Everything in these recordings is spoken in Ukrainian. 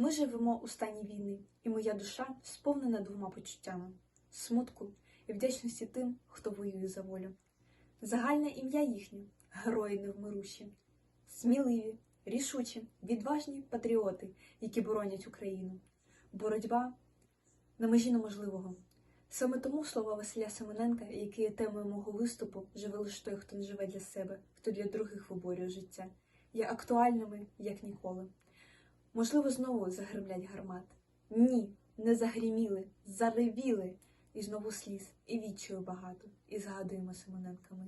Ми живемо у стані війни, і моя душа сповнена двома почуттями смутку і вдячності тим, хто воює за волю. Загальне ім'я їхнє герої невмирущі, сміливі, рішучі, відважні патріоти, які боронять Україну. Боротьба на межі неможливого. Саме тому слова Василя Семененка, які є темою мого виступу, живе лише той, хто не живе для себе, хто для других виборює життя, є актуальними як ніколи. Можливо, знову загремлять гармат. Ні, не загріміли, заревіли. І знову сліз, і відчую багато, і згадуємо Симоненками.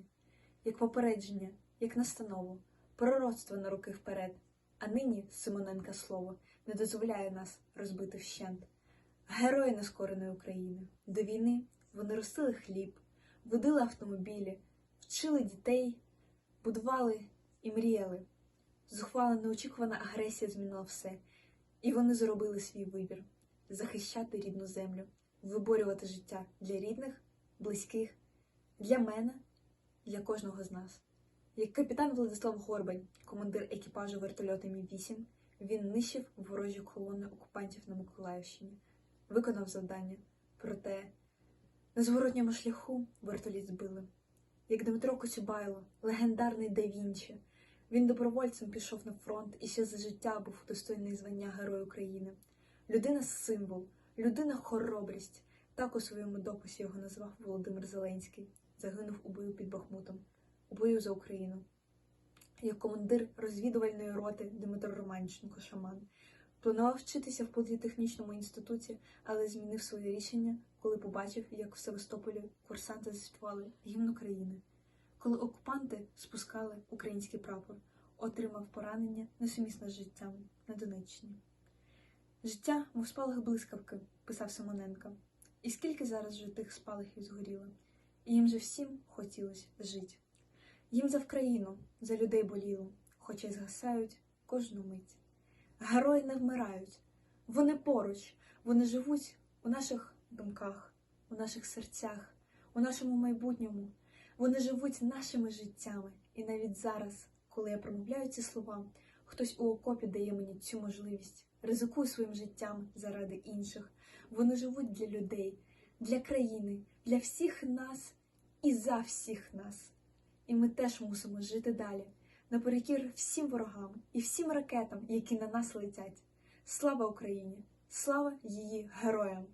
Як попередження, як настанову, пророцтво на роки вперед. А нині Симоненка слово не дозволяє нас розбити вщент. Герої нескореної України. До війни вони ростили хліб, водили автомобілі, вчили дітей, будували і мріяли. Зухвала неочікувана агресія змінила все, і вони зробили свій вибір захищати рідну землю, виборювати життя для рідних, близьких, для мене, для кожного з нас. Як капітан Владислав Горбань, командир екіпажу вертольоту Мі-8, він нищив ворожі колони окупантів на Миколаївщині, виконав завдання, проте на зворотньому шляху вертоліт збили. Як Дмитро Коцюбайло, легендарний Да Вінчі, він добровольцем пішов на фронт і ще за життя був достойний звання Герой України. Людина символ, людина хоробрість. Так у своєму дописі його назвав Володимир Зеленський. Загинув у бою під Бахмутом, у бою за Україну. Як командир розвідувальної роти Дмитро Романченко Шаман планував вчитися в політехнічному інституті, але змінив своє рішення, коли побачив, як в Севастополі курсанти заспівали гімн України. Коли окупанти спускали український прапор, отримав поранення несумісне з життям на Донеччині. Життя, мов спалах блискавки, писав Симоненко. І скільки зараз вже тих спалахів згоріло, і їм же всім хотілося жити. Їм за Вкраїну, за людей боліло, хоча й згасають кожну мить. Герої не вмирають, вони поруч, вони живуть у наших думках, у наших серцях, у нашому майбутньому. Вони живуть нашими життями. І навіть зараз, коли я промовляю ці слова, хтось у окопі дає мені цю можливість. Ризикую своїм життям заради інших. Вони живуть для людей, для країни, для всіх нас і за всіх нас. І ми теж мусимо жити далі, наперекір всім ворогам і всім ракетам, які на нас летять. Слава Україні! Слава її героям!